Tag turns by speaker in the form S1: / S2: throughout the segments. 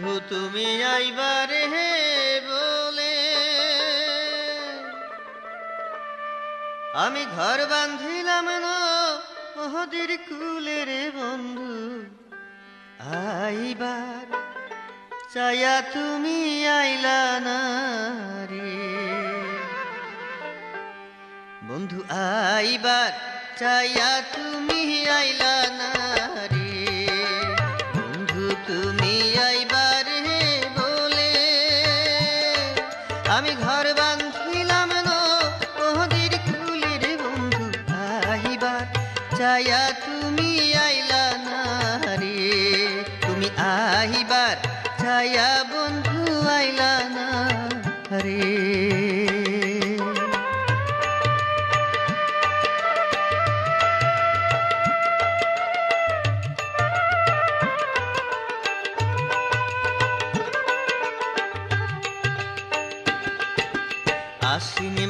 S1: তুমি আইবারে হে বলে। আমি ঘর বান্ধিলাম না ওহদের কুলে রে বন্ধু। আইবার চায়া তুমি আইলা না রে। বন্ধু, আইবার চায়া তুমি আইলা না। চায়া তুমি আইলা না রে। তুমি আইবার ছায়া বন্ধু আইলা না রে।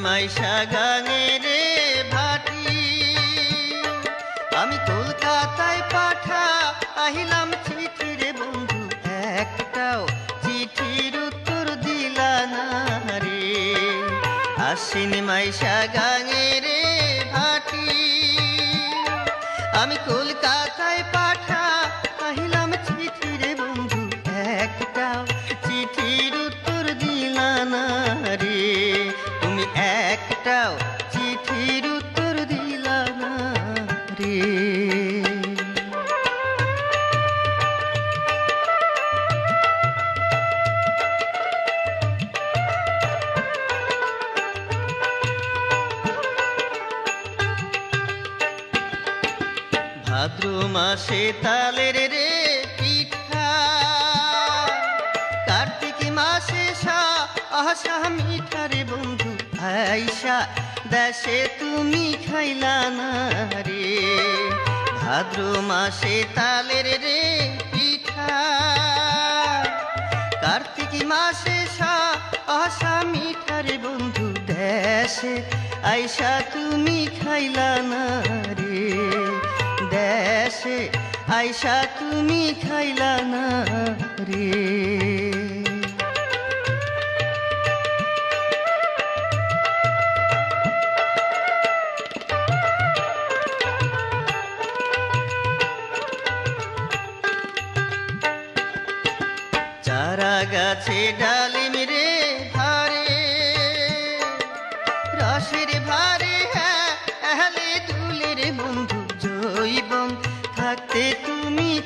S1: মাইশা গাঙে আশ্বিনী মাইশা গাঙের রে ভাটি। আমি কলকাতায় পাঠা ভাদ্র মাসে তালের রে পিঠা। কার্তিক মাসে আশা মিঠা রে বন্ধু আইসা দেশে তুমি খাইলা না রে। ভাদ্র মাসে তালের রে পিঠা। কার্তিক মাসে আশা মিঠা রে বন্ধু, দেশে আইসা তুমি খাইলা না রে। দেশে আইসা তুমি খাইলা না রে। গাছে ডালিম রে ধারে রসের ভারে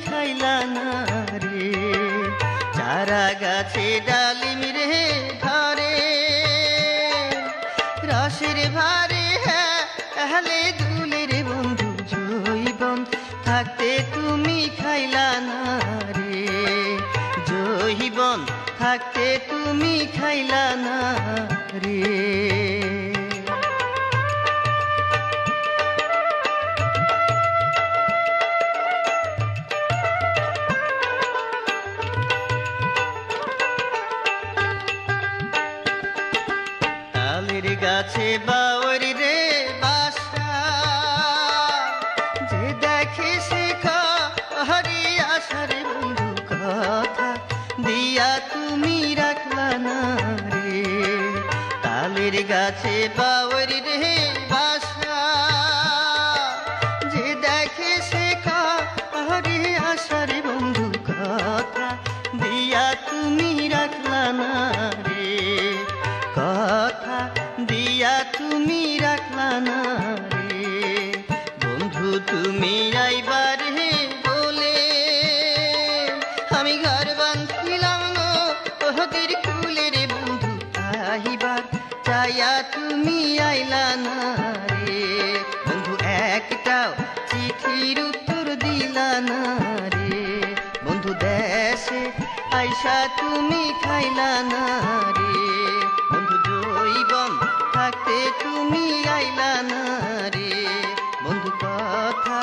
S1: খাইলা না রে। চারা গাছে ডালিম রে ধারে রসের ভারে হ্যাঁ এহলে দুলের বন্ধু জৈবন থাকতে তুমি খাইলা না রে। জহিবন থাকতে তুমি খাইলা না রে। তালের গাছে বাওয়ার রে বাসা। যে দেখে দিয়া তুমি রে। গাছে বাওয়ার রে বাসা। যে দেখে সে হরি আশার বন্ধু কথা, দিয়া তুমি রাখলা না তুমি রাখলা না রে। বন্ধু, তুমি আইবার হে বলে। আমি ঘর বান্ধিলাম না ওহদের কুলে রে বন্ধু আহিবার চাইয়া তুমি আইলা না রে। বন্ধু, একটাও চিঠির উত্তর দিলা না রে। বন্ধু, দেশে আইসা তুমি খাইলা না রে। রাতে তুমি আইলা না রে? বন্ধু কথা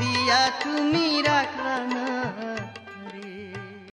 S1: দিয়া তুমি রাখলা না।